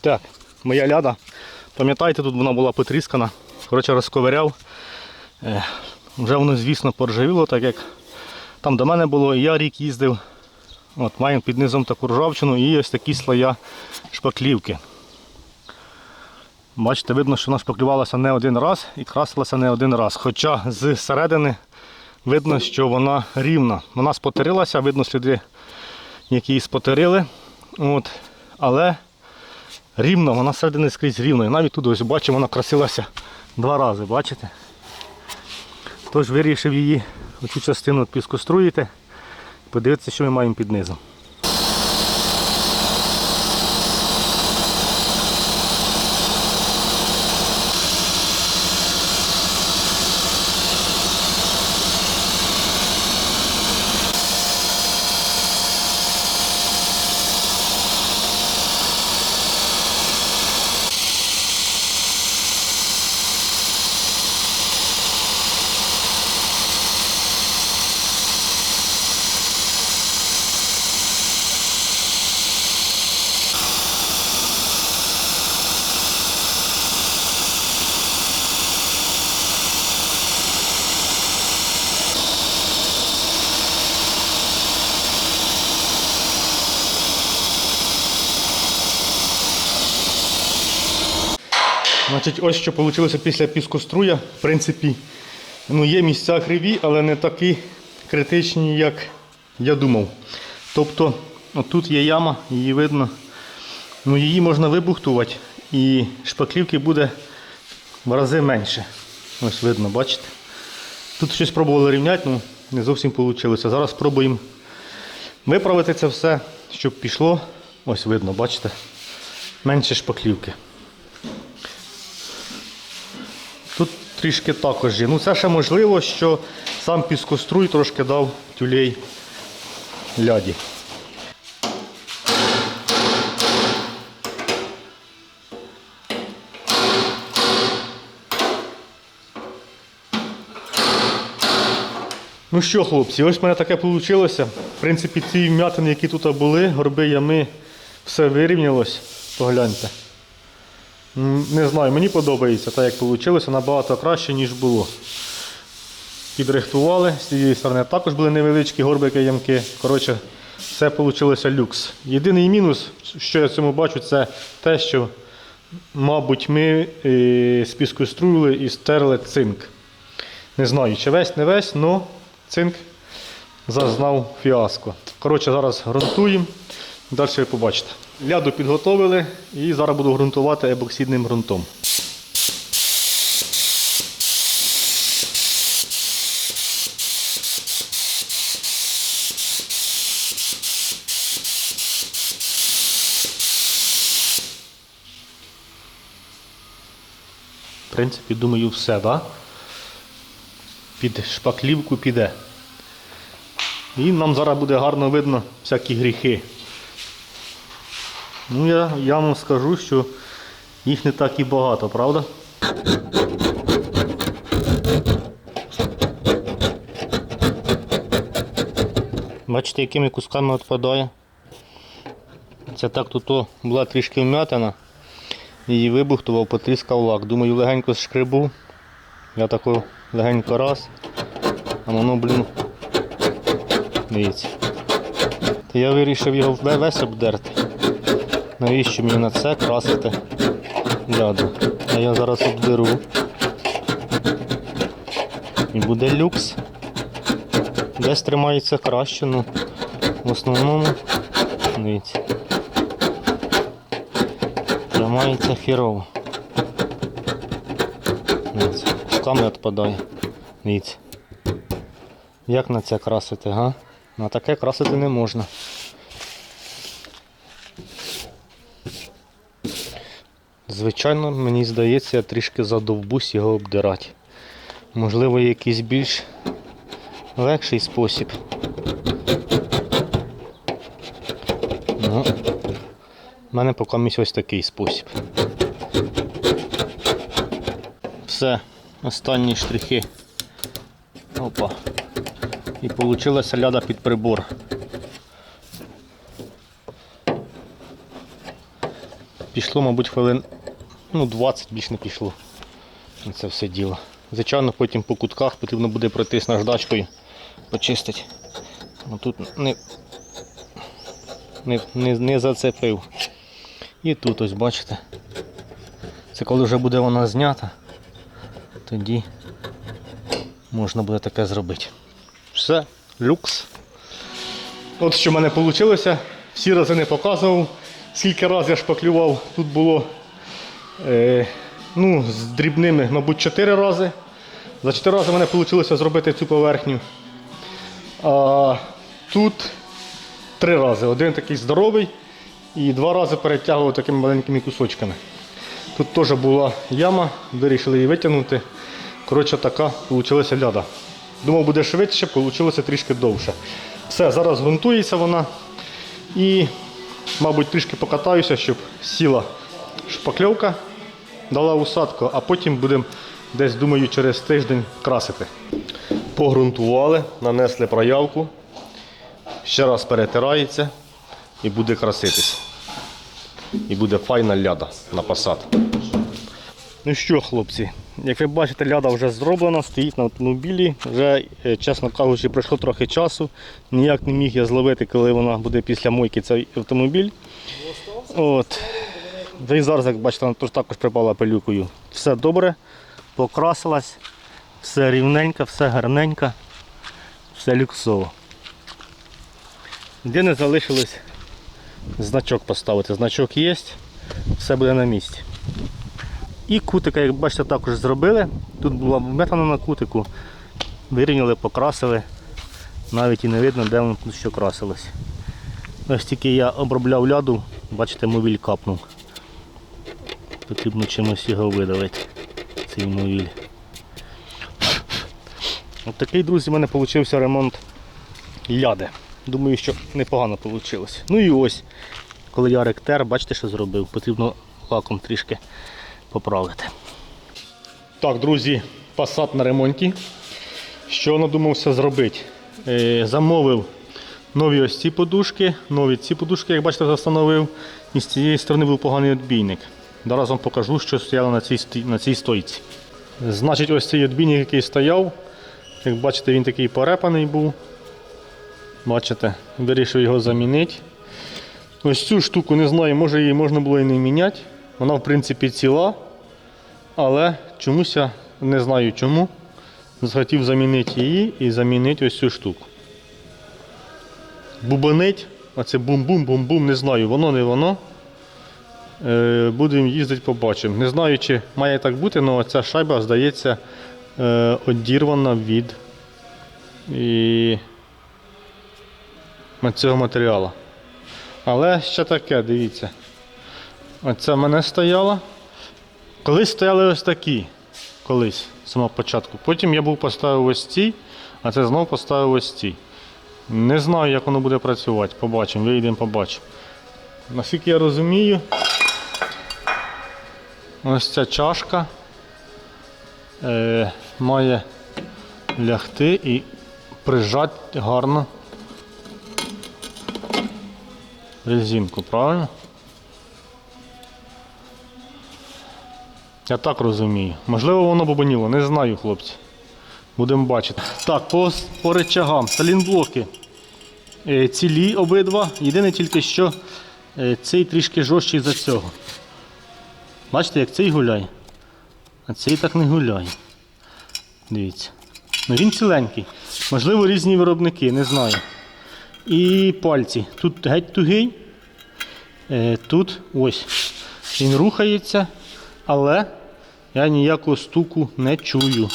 Так, моя ляда. Пам'ятаєте, тут вона була потріскана. Коротше, розковиряв. Е, вже воно, звісно, поржавіло, так як там до мене було, і я рік їздив. От, маємо під низом таку ржавчину і ось такі слоя шпаклівки. Бачите, видно, що вона шпаклювалася не один раз і красилася не один раз. Хоча з середини видно, що вона рівна. Вона спотерилася, видно сліди, які її спотерили. От. Але рівно, вона середини скрізь рівна. І навіть тут ось бачимо, вона красилася два рази, бачите? Тож вирішив її оцю частину піскоструїти, подивитися, що ми маємо під низом. Значить, ось що вийшло після піскоструя. В принципі, ну, є місця криві, але не такі критичні, як я думав. Тобто, отут є яма, її видно. Ну, її можна вибухтувати і шпаклівки буде в рази менше. Ось видно, бачите? Тут щось пробували рівняти, ну не зовсім вийшло. Зараз спробуємо виправити це все, щоб пішло. Ось видно, бачите? Менше шпаклівки. Тут трішки також є. Ну це ще можливо, що сам піскоструй трошки дав тюлей ляді. Ну що, хлопці, ось в мене таке вийшло. В принципі, ці вм'ятини, які тут були, горби, ями, все вирівнялось. Погляньте. Не знаю, мені подобається так, як вийшло, набагато краще, ніж було. Підрихтували, з цієї сторони також були невеличкі горбики ямки. Коротше, все вийшло люкс. Єдиний мінус, що я в цьому бачу, це те, що, мабуть, ми е, спіскоструїли і стерли цинк. Не знаю, чи весь, не весь, але цинк зазнав фіаско. Коротше, зараз ґрунтуємо, далі ви побачите. Ляду підготовили і зараз буду ґрунтувати ебоксидним ґрунтом. В принципі, думаю, все? Да? Під шпаклівку піде. І нам зараз буде гарно видно всякі гріхи. Ну, я, я вам скажу, що їх не так і багато, правда? Бачите, якими кусками відпадає. Це так тут була трішки вмятина. Її вибухтував, потріскав лак. Думаю, легенько шкребу. Я тако легенько раз. А воно, блін. Дивіться. То я вирішив його весь обдерти. Навіщо мені на це красити ляду? А я зараз обдеру. І буде люкс. Десь тримається краще, ну в основному, дивіться. Тримається хірово. Дивіться, кусками відпадає. Дивіться. Як на це красити, га? На таке красити не можна. Звичайно, мені здається, я трішки задовбусь його обдирати. Можливо, якийсь більш легший спосіб. Ну, У мене поки ось такий спосіб. Все, останні штрихи. Опа. І вийшла ляда під прибор. Пішло, мабуть, хвилин ну, 20 більш не пішло. на Це все діло. Звичайно, потім по кутках потрібно буде пройтись наждачкою, почистити. Ну, тут не, не, не, не зацепив. І тут ось бачите. Це коли вже буде вона знята, тоді можна буде таке зробити. Все, люкс. От що в мене вийшло. Всі рази не показував. Скільки разів я шпаклював, тут було ну, з дрібними, мабуть, 4 рази. За 4 рази в мене вийшло зробити цю поверхню. А тут три рази. Один такий здоровий і два рази перетягував такими маленькими кусочками. Тут теж була яма, вирішили її витягнути. Коротше, така вийшла ляда. Думав, буде швидше, вийшло трішки довше. Все, зараз ґрунтується вона. І, мабуть, трішки покатаюся, щоб сіла шпакльовка, дала усадку, а потім будемо десь, думаю, через тиждень красити. Погрунтували, нанесли проявку. Ще раз перетирається і буде краситись. І буде файна ляда на посад. Ну що, хлопці, як ви бачите, ляда вже зроблена, стоїть на автомобілі. Вже, е, чесно кажучи, пройшло трохи часу. Ніяк не міг я зловити, коли вона буде після мойки цей автомобіль. От. Та й зараз, як бачите, вона також припала пилюкою. Все добре, покрасилась, все рівненько, все гарненько, все люксово. Де не залишилось значок поставити. Значок є, все буде на місці. І кутика, як бачите, також зробили. Тут була вметана на кутику, вирівняли, покрасили. Навіть і не видно, де воно тут що красилось. Ось тільки я обробляв ляду, бачите, мовіль капнув. Потрібно чимось його видавити, цей мовіль. От такий, друзі, в мене вийшов ремонт ляди. Думаю, що непогано вийшло. Ну і ось, коли я ректер, бачите, що зробив, потрібно лаком трішки поправити. Так, друзі, посад на ремонті. Що надумався зробити? Е, замовив нові ось ці подушки, нові ці подушки, як бачите, встановив. І з цієї сторони був поганий відбійник. Зараз вам покажу, що стояло на цій, на цій стойці. Значить, ось цей відбійник, який стояв, як бачите, він такий порепаний був. Бачите, вирішив його замінити. Ось цю штуку не знаю, може її можна було і не міняти. Вона в принципі ціла, але чомусь я не знаю чому. Захотів замінити її і замінити ось цю штуку. Бубонить, оце бум-бум-бум-бум, не знаю, воно не воно. Е, будемо їздити, побачимо. Не знаю, чи має так бути, але ця шайба, здається, е, одірвана від цього матеріалу. Але ще таке, дивіться. Оце в мене стояло. Колись стояли ось такі. Колись, з самого початку. Потім я був поставив ось ці, а це знову поставив ось ці. Не знаю, як воно буде працювати. Побачимо, вийдемо, побачимо. Наскільки я розумію, ось ця чашка е, має лягти і прижати гарно резинку, правильно? Я так розумію. Можливо, воно бобоніло, не знаю, хлопці. Будемо бачити. Так, по, по речагам. Салінблоки е, цілі обидва. Єдине тільки, що е, цей трішки жорсткий за цього. Бачите, як цей гуляє, а цей так не гуляє. Дивіться. Ну він ціленький. Можливо, різні виробники, не знаю. І пальці. Тут геть тугий. Е, тут ось. Він рухається, але я ніякого стуку не чую.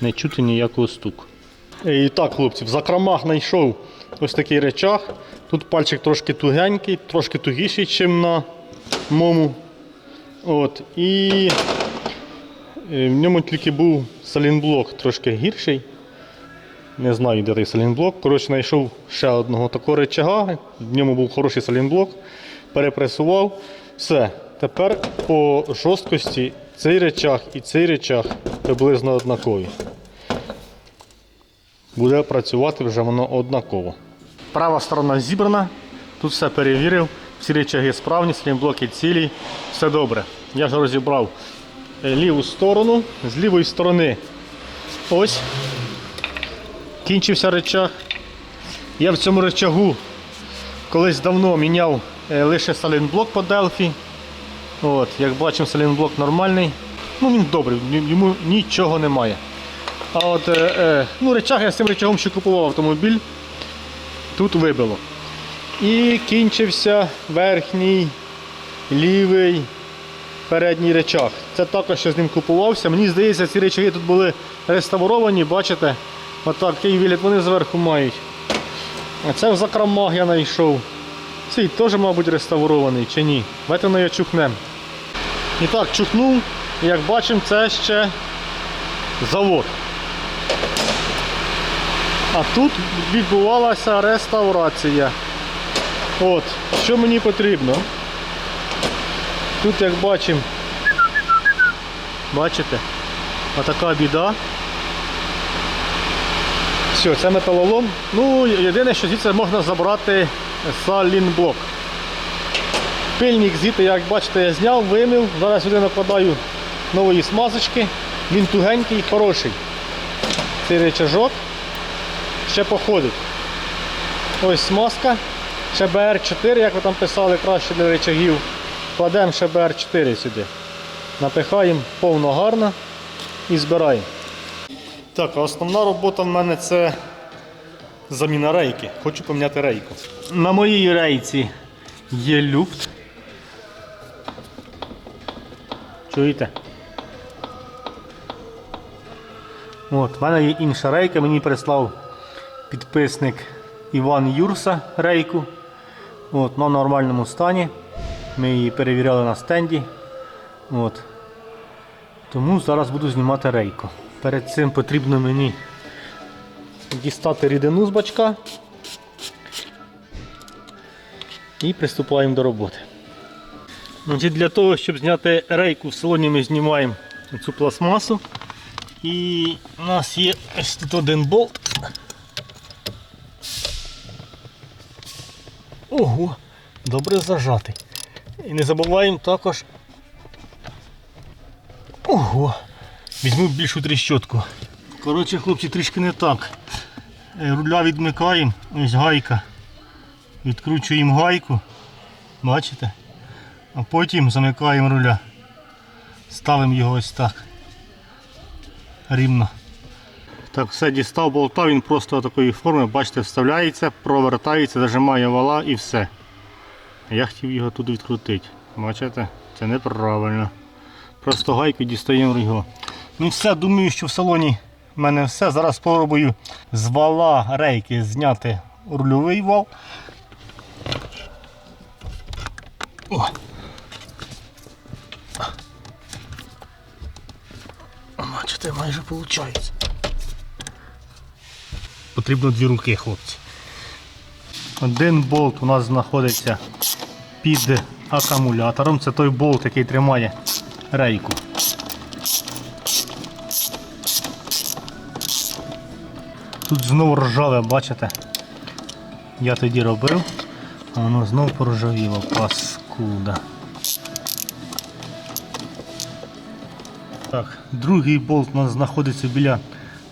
Не чути ніякого стуку. Е, І так, хлопці, в закромах знайшов ось такий речах. Тут пальчик трошки тугенький, трошки тугіший, ніж на мому. От. І е, в ньому тільки був салінблок трошки гірший. Не знаю, де той салінблок. Коротше, знайшов ще одного такого речага. В ньому був хороший салінблок. Перепресував. Все. Тепер по жорсткості цей речах і цей речах приблизно однакові. Буде працювати вже воно однаково. Права сторона зібрана. Тут все перевірив. Всі речаги справні, блоки цілі, все добре. Я вже розібрав е, ліву сторону, з лівої сторони. Ось. Кінчився речаг. Я в цьому речагу колись давно міняв е, лише салінблок по Delphi. От, як бачимо, салінблок нормальний. Ну він добрий, йому нічого немає. А от е, ну, речаг я з цим речагом ще купував автомобіль. Тут вибило. І кінчився верхній лівий передній речах. Це також ще з ним купувався. Мені здається, ці речаги тут були реставровані, бачите? Отак, такий виліт вони зверху мають. А це в закромах я знайшов. Цей теж, мабуть, реставрований чи ні. Давайте на його чухнемо. І так, чухнув. І як бачимо, це ще завод. А тут відбувалася реставрація. От, що мені потрібно? Тут, як бачимо, бачите, отака біда. Все, це металолом. Ну, єдине, що звідси можна забрати салінблок. Пильник звідти, як бачите, я зняв, вимив. Зараз сюди накладаю нової смазочки. Він тугенький, хороший. Цей речажок ще походить. Ось смазка. Ще БР4, як ви там писали, краще для речагів. Кладемо ще БР4 сюди. Напихаємо повно гарно і збираємо. Так, а основна робота в мене це заміна рейки. Хочу поміняти рейку. На моїй рейці є люфт. Чуєте? От, в мене є інша рейка, мені прислав підписник Іван Юрса рейку. От, на нормальному стані. Ми її перевіряли на стенді. От. Тому зараз буду знімати рейку. Перед цим потрібно мені дістати рідину з бачка і приступаємо до роботи. Значить, Для того, щоб зняти рейку в салоні, ми знімаємо цю пластмасу. І у нас є ось тут один болт. Ого, добре зажатий. І не забуваємо також. Ого! Візьму більшу тріщотку. Коротше, хлопці, трішки не так. Е, Руля відмикаємо, ось гайка. Відкручуємо гайку. Бачите? А потім замикаємо руля. Ставимо його ось так. Рівно. Так, все дістав болта, він просто такої форми, бачите, вставляється, провертається, зажимає вала і все. Я хотів його тут відкрутити. Бачите? Це неправильно. Просто гайку дістаємо його. Ну все, думаю, що в салоні в мене все. Зараз спробую з вала рейки зняти рульовий вал. О. Бачите, майже виходить. Потрібно дві руки, хлопці. Один болт у нас знаходиться під акумулятором. Це той болт, який тримає рейку. Тут знову ржаве, бачите? Я тоді робив, а воно знову поржавіло, паскуда. Так, другий болт у нас знаходиться біля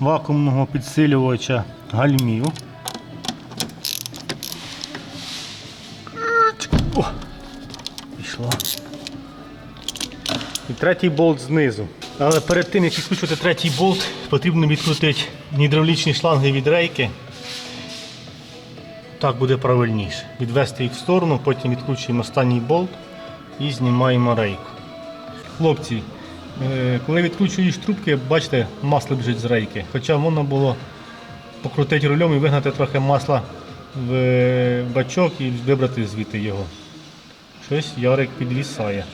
вакуумного підсилювача гальмів. О, пішло. І третій болт знизу. Але перед тим, як відкручувати третій болт, потрібно відкрутити гідравлічні шланги від рейки. Так буде правильніше. Відвести їх в сторону, потім відкручуємо останній болт і знімаємо рейку. Хлопці, е, коли відкручуєш трубки, бачите, масло біжить з рейки. Хоча можна було покрутити рулем і вигнати трохи масла в бачок і вибрати звідти його. Щось Ярик підвісає.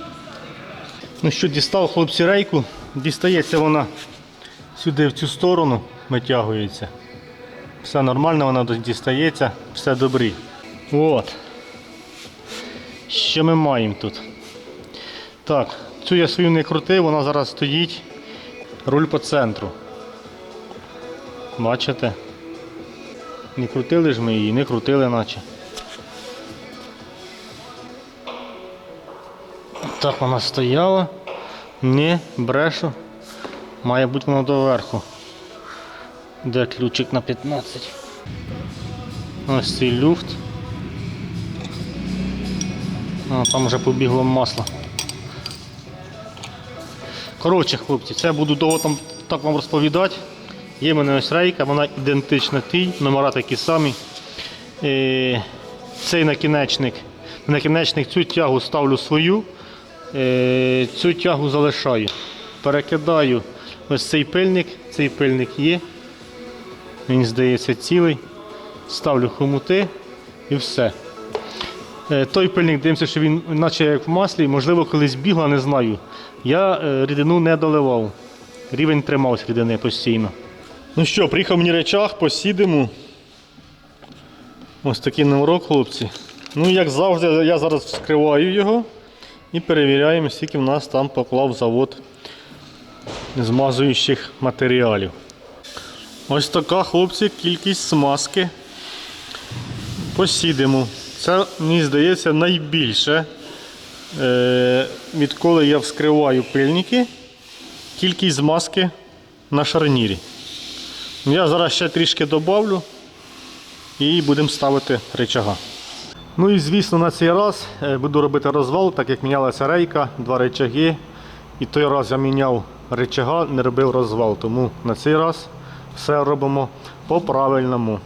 Ну що, дістав хлопці рейку, дістається вона сюди в цю сторону, витягується. Все нормально, вона дістається, все добре. От. Що ми маємо тут? Так, цю я свою не крутив, вона зараз стоїть. Руль по центру. Бачите? Не крутили ж ми її, не крутили наче. Так вона стояла. Ні, брешу. Має бути воно доверху. Де ключик на 15? Ось цей люфт. А, там вже побігло масло. Коротше, хлопці, це буду довго там так вам розповідати. Є в мене ось рейка, вона ідентична тій, номера такі самі. Е, цей накінечник. Накінечник цю тягу ставлю свою, е, цю тягу залишаю. Перекидаю ось цей пильник, цей пильник є. Він здається цілий. Ставлю хомути і все. Е, Той пильник дивимося, що він наче як в маслі, можливо, колись бігла, не знаю. Я рідину не доливав. Рівень тримався рідини постійно. Ну що, приїхав мені речах, посідемо. Ось такий номерок, хлопці. Ну, як завжди, я зараз вскриваю його і перевіряємо, скільки в нас там поклав завод змазуючих матеріалів. Ось така, хлопці, кількість смазки. Посідемо. Це, мені здається, найбільше, е, відколи я вскриваю пильники, кількість змазки на шарнірі. Я зараз ще трішки добавлю і будемо ставити рычага. Ну і звісно на цей раз е, буду робити розвал, так як мінялася рейка, два рычаги. І той раз я міняв рычага, не робив розвал. Тому на цей раз все робимо по-правильному.